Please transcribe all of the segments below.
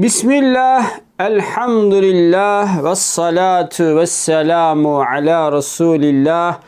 Bismillah, elhamdülillah, ve salatu ve selamu ala Resulillah.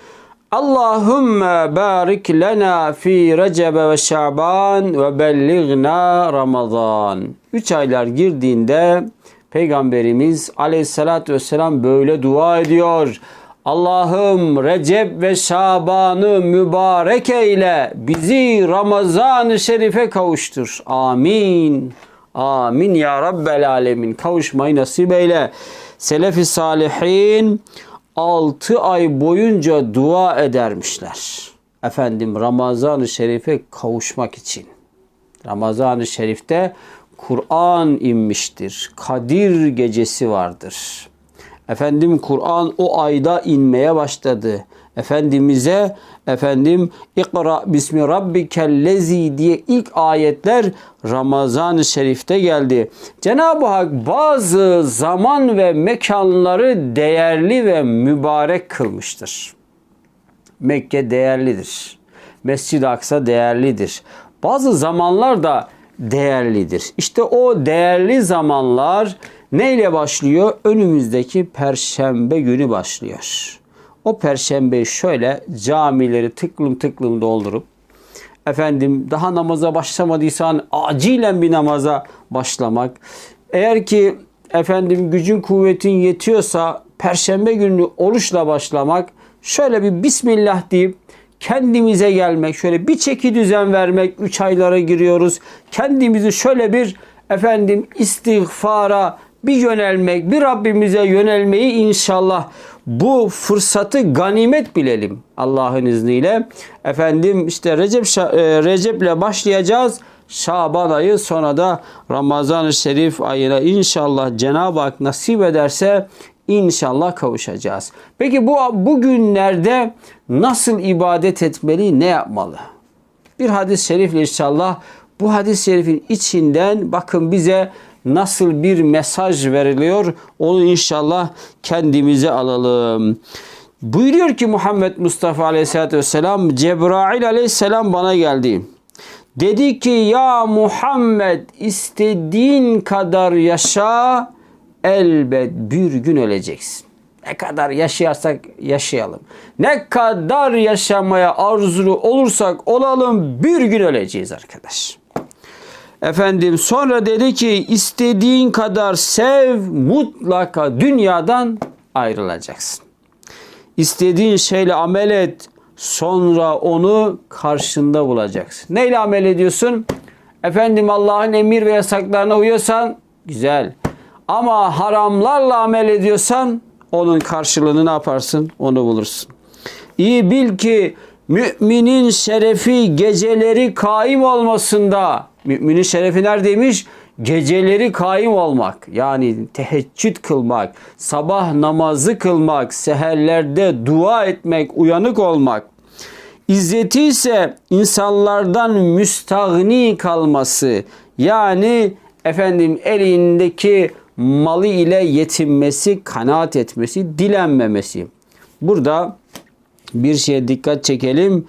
Allahümme barik lena fi Recebe ve Şaban ve bellighna Ramazan. Üç aylar girdiğinde Peygamberimiz aleyhissalatü vesselam böyle dua ediyor. Allah'ım Recep ve Şaban'ı mübarek eyle. Bizi Ramazan-ı Şerif'e kavuştur. Amin. Amin ya Rabbel Alemin. Kavuşmayı nasip eyle. Selefi Salihin 6 ay boyunca dua edermişler. Efendim Ramazan-ı Şerif'e kavuşmak için. Ramazan-ı Şerif'te Kur'an inmiştir. Kadir gecesi vardır. Efendim Kur'an o ayda inmeye başladı. Efendimiz'e efendim İkra bismi rabbikellezi diye ilk ayetler Ramazan-ı Şerif'te geldi. Cenab-ı Hak bazı zaman ve mekanları değerli ve mübarek kılmıştır. Mekke değerlidir. Mescid-i Aksa değerlidir. Bazı zamanlar da değerlidir. İşte o değerli zamanlar neyle başlıyor? Önümüzdeki perşembe günü başlıyor. O perşembe şöyle camileri tıklım tıklım doldurup efendim daha namaza başlamadıysan acilen bir namaza başlamak. Eğer ki efendim gücün kuvvetin yetiyorsa perşembe günü oruçla başlamak. Şöyle bir bismillah deyip kendimize gelmek, şöyle bir çeki düzen vermek. Üç aylara giriyoruz. Kendimizi şöyle bir efendim istiğfara bir yönelmek, bir Rabbimize yönelmeyi inşallah bu fırsatı ganimet bilelim Allah'ın izniyle. Efendim işte Recep e, Recep'le başlayacağız. Şaban ayı sonra da Ramazan-ı Şerif ayına inşallah Cenab-ı Hak nasip ederse inşallah kavuşacağız. Peki bu bugünlerde nasıl ibadet etmeli, ne yapmalı? Bir hadis-i şerifle inşallah bu hadis-i şerifin içinden bakın bize nasıl bir mesaj veriliyor onu inşallah kendimize alalım. Buyuruyor ki Muhammed Mustafa Aleyhisselatü Vesselam Cebrail Aleyhisselam bana geldi. Dedi ki ya Muhammed istediğin kadar yaşa elbet bir gün öleceksin. Ne kadar yaşayarsak yaşayalım. Ne kadar yaşamaya arzulu olursak olalım bir gün öleceğiz arkadaş. Efendim sonra dedi ki istediğin kadar sev mutlaka dünyadan ayrılacaksın. İstediğin şeyle amel et sonra onu karşında bulacaksın. Neyle amel ediyorsun? Efendim Allah'ın emir ve yasaklarına uyuyorsan güzel. Ama haramlarla amel ediyorsan onun karşılığını ne yaparsın? Onu bulursun. İyi bil ki müminin şerefi geceleri kaim olmasında Müminin şerefi neredeymiş? Geceleri kaim olmak yani teheccüd kılmak, sabah namazı kılmak, seherlerde dua etmek, uyanık olmak. İzzeti ise insanlardan müstahni kalması yani efendim elindeki malı ile yetinmesi, kanaat etmesi, dilenmemesi. Burada bir şeye dikkat çekelim.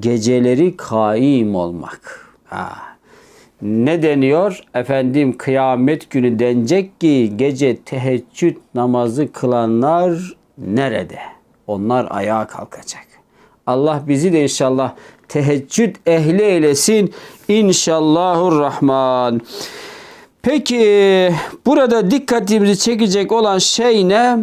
Geceleri kaim olmak. Ha ne deniyor? Efendim kıyamet günü denecek ki gece teheccüd namazı kılanlar nerede? Onlar ayağa kalkacak. Allah bizi de inşallah teheccüd ehli eylesin. İnşallahurrahman. Peki burada dikkatimizi çekecek olan şey ne?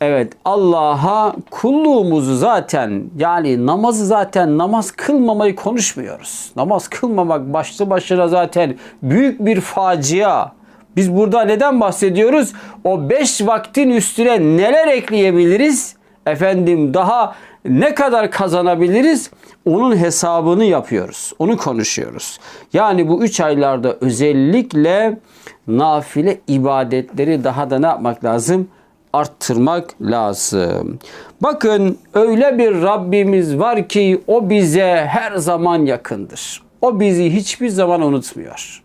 Evet Allah'a kulluğumuzu zaten yani namazı zaten namaz kılmamayı konuşmuyoruz. Namaz kılmamak başlı başına zaten büyük bir facia. Biz burada neden bahsediyoruz? O beş vaktin üstüne neler ekleyebiliriz? Efendim daha ne kadar kazanabiliriz? Onun hesabını yapıyoruz. Onu konuşuyoruz. Yani bu üç aylarda özellikle nafile ibadetleri daha da ne yapmak lazım? Arttırmak lazım. Bakın öyle bir Rabbimiz var ki o bize her zaman yakındır. O bizi hiçbir zaman unutmuyor.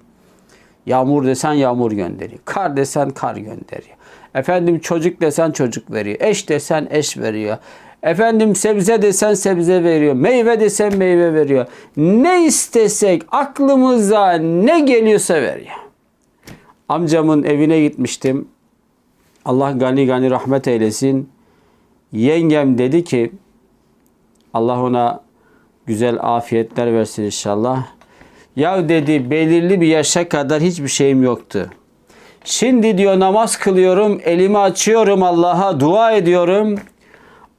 Yağmur desen yağmur gönderiyor. Kar desen kar gönderiyor. Efendim çocuk desen çocuk veriyor. Eş desen eş veriyor. Efendim sebze desen sebze veriyor. Meyve desen meyve veriyor. Ne istesek aklımıza ne geliyorsa veriyor. Amcamın evine gitmiştim. Allah gani gani rahmet eylesin. Yengem dedi ki Allah ona güzel afiyetler versin inşallah. Ya dedi belirli bir yaşa kadar hiçbir şeyim yoktu. Şimdi diyor namaz kılıyorum, elimi açıyorum Allah'a, dua ediyorum.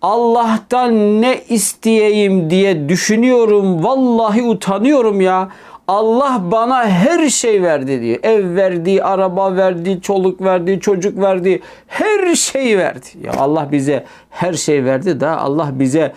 Allah'tan ne isteyeyim diye düşünüyorum. Vallahi utanıyorum ya. Allah bana her şey verdi diyor. Ev verdi, araba verdi, çoluk verdi, çocuk verdi. Her şey verdi. Ya Allah bize her şey verdi da Allah bize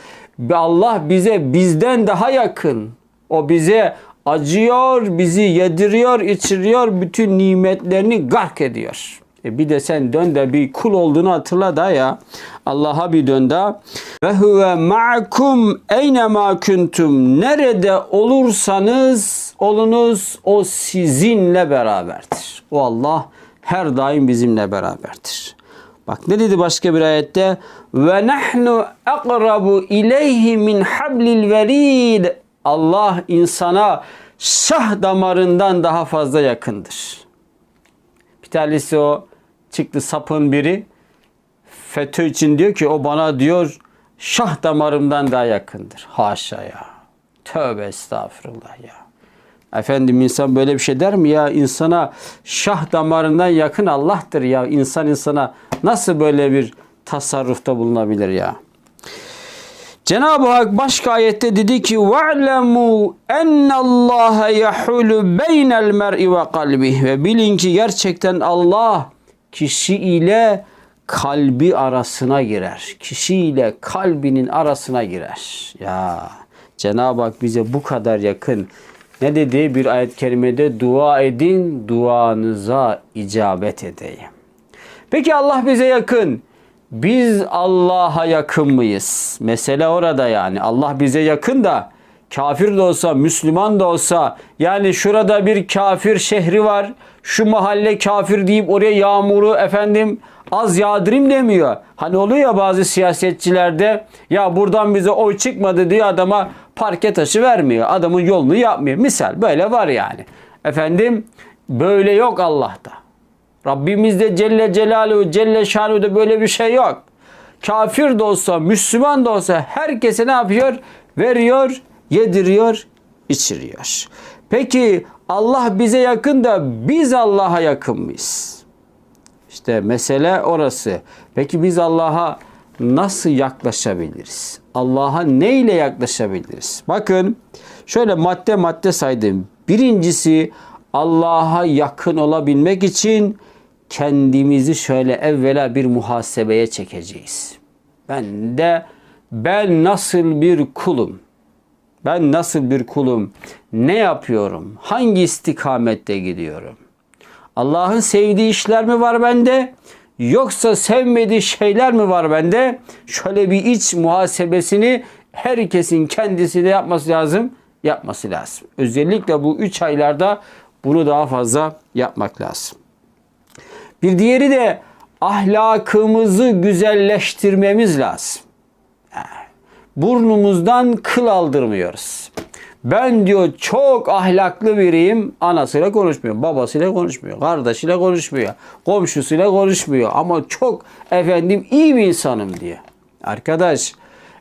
Allah bize bizden daha yakın. O bize acıyor, bizi yediriyor, içiriyor, bütün nimetlerini gark ediyor. E bir de sen dön de bir kul olduğunu hatırla da ya. Allah'a bir dön da. Ve huve ma'kum eyne ma kuntum. Nerede olursanız olunuz o sizinle beraberdir. O Allah her daim bizimle beraberdir. Bak ne dedi başka bir ayette? Ve nahnu akrabu ileyhi min hablil verid. Allah insana şah damarından daha fazla yakındır. Bir tanesi o çıktı sapın biri. FETÖ için diyor ki o bana diyor şah damarımdan daha yakındır. Haşa ya. Tövbe estağfurullah ya. Efendim insan böyle bir şey der mi ya? İnsana şah damarından yakın Allah'tır ya. İnsan insana nasıl böyle bir tasarrufta bulunabilir ya? Cenab-ı Hak başka ayette dedi ki وَعْلَمُوا اَنَّ اللّٰهَ يَحُولُ بَيْنَ الْمَرْءِ وَقَلْبِهِ Ve bilin ki gerçekten Allah kişi ile kalbi arasına girer. Kişi ile kalbinin arasına girer. Ya Cenab-ı Hak bize bu kadar yakın. Ne dedi bir ayet-i kerimede? Dua edin, duanıza icabet edeyim. Peki Allah bize yakın. Biz Allah'a yakın mıyız? Mesele orada yani. Allah bize yakın da kafir de olsa, Müslüman da olsa yani şurada bir kafir şehri var. Şu mahalle kafir deyip oraya yağmuru efendim az yağdırayım demiyor. Hani oluyor ya bazı siyasetçilerde ya buradan bize oy çıkmadı diye adama parke taşı vermiyor. Adamın yolunu yapmıyor. Misal böyle var yani. Efendim böyle yok Allah'ta. Rabbimizde Celle Celaluhu, Celle Şanuhu'da böyle bir şey yok. Kafir de olsa, Müslüman da olsa herkese ne yapıyor? Veriyor, yediriyor, içiriyor. Peki Allah bize yakın da biz Allah'a yakın mıyız? İşte mesele orası. Peki biz Allah'a nasıl yaklaşabiliriz? Allah'a ne ile yaklaşabiliriz? Bakın şöyle madde madde saydım. Birincisi Allah'a yakın olabilmek için kendimizi şöyle evvela bir muhasebeye çekeceğiz. Ben de ben nasıl bir kulum? Ben nasıl bir kulum? Ne yapıyorum? Hangi istikamette gidiyorum? Allah'ın sevdiği işler mi var bende? Yoksa sevmediği şeyler mi var bende? Şöyle bir iç muhasebesini herkesin kendisi de yapması lazım. Yapması lazım. Özellikle bu üç aylarda bunu daha fazla yapmak lazım. Bir diğeri de ahlakımızı güzelleştirmemiz lazım. Burnumuzdan kıl aldırmıyoruz. Ben diyor çok ahlaklı biriyim. Anasıyla konuşmuyor, babasıyla konuşmuyor, kardeşiyle konuşmuyor, komşusuyla konuşmuyor. Ama çok efendim iyi bir insanım diye. Arkadaş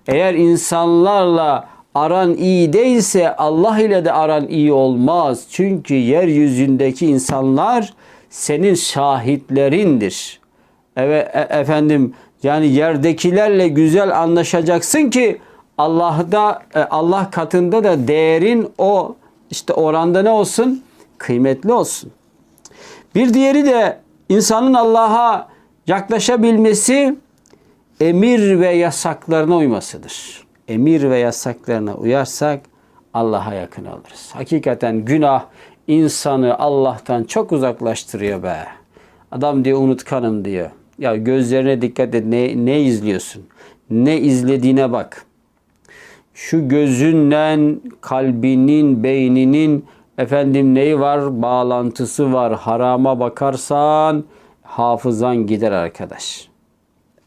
eğer insanlarla aran iyi değilse Allah ile de aran iyi olmaz. Çünkü yeryüzündeki insanlar senin şahitlerindir. Evet e, efendim yani yerdekilerle güzel anlaşacaksın ki Allah'da e, Allah katında da değerin o işte oranda ne olsun? Kıymetli olsun. Bir diğeri de insanın Allah'a yaklaşabilmesi emir ve yasaklarına uymasıdır. Emir ve yasaklarına uyarsak Allah'a yakın oluruz. Hakikaten günah insanı Allah'tan çok uzaklaştırıyor be. Adam diyor unutkanım diyor. Ya gözlerine dikkat et. Ne, ne izliyorsun? Ne izlediğine bak. Şu gözünden kalbinin, beyninin efendim neyi var? Bağlantısı var. Harama bakarsan hafızan gider arkadaş.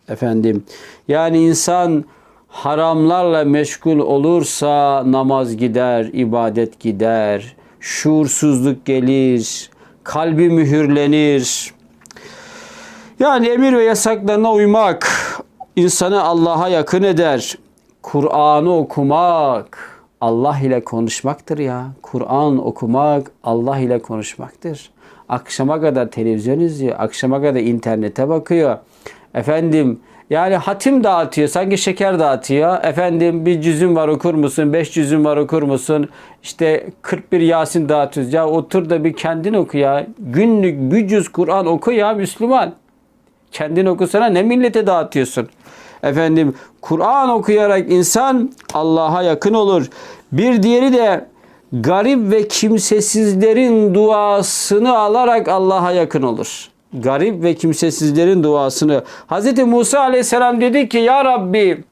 Efendim yani insan haramlarla meşgul olursa namaz gider, ibadet gider, şuursuzluk gelir, kalbi mühürlenir. Yani emir ve yasaklarına uymak insanı Allah'a yakın eder. Kur'an'ı okumak Allah ile konuşmaktır ya. Kur'an okumak Allah ile konuşmaktır. Akşama kadar televizyon izliyor, akşama kadar internete bakıyor. Efendim yani hatim dağıtıyor, sanki şeker dağıtıyor. Efendim bir cüzüm var okur musun? Beş cüzüm var okur musun? İşte 41 Yasin dağıtıyoruz. Ya otur da bir kendin oku ya. Günlük bir cüz Kur'an oku ya Müslüman. Kendin okusana ne millete dağıtıyorsun? Efendim Kur'an okuyarak insan Allah'a yakın olur. Bir diğeri de garip ve kimsesizlerin duasını alarak Allah'a yakın olur. Garip ve kimsesizlerin duasını. Hz. Musa aleyhisselam dedi ki ya Rabbi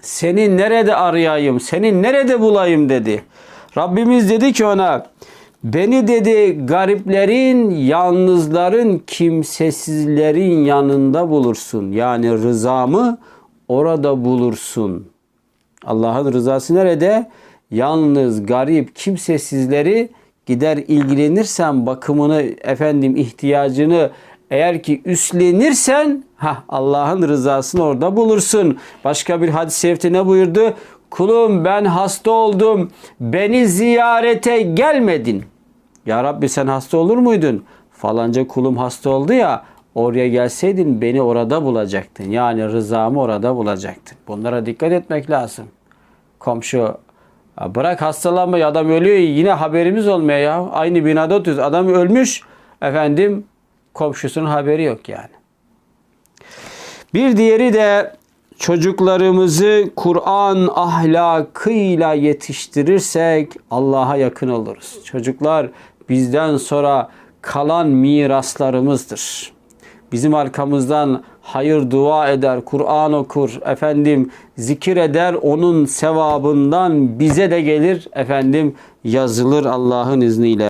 seni nerede arayayım, seni nerede bulayım dedi. Rabbimiz dedi ki ona beni dedi gariplerin, yalnızların, kimsesizlerin yanında bulursun. Yani rızamı orada bulursun. Allah'ın rızası nerede? Yalnız, garip, kimsesizleri gider ilgilenirsen bakımını, efendim ihtiyacını eğer ki üstlenirsen ha Allah'ın rızasını orada bulursun. Başka bir hadis-i şerifte ne buyurdu? Kulum ben hasta oldum. Beni ziyarete gelmedin. Ya Rabbi sen hasta olur muydun? Falanca kulum hasta oldu ya oraya gelseydin beni orada bulacaktın. Yani rızamı orada bulacaktın. Bunlara dikkat etmek lazım. Komşu bırak hastalanmayı adam ölüyor yine haberimiz olmuyor ya. Aynı binada oturuyoruz. Adam ölmüş efendim komşusunun haberi yok yani. Bir diğeri de çocuklarımızı Kur'an ahlakıyla yetiştirirsek Allah'a yakın oluruz. Çocuklar bizden sonra kalan miraslarımızdır. Bizim arkamızdan hayır dua eder, Kur'an okur, efendim zikir eder, onun sevabından bize de gelir, efendim yazılır Allah'ın izniyle.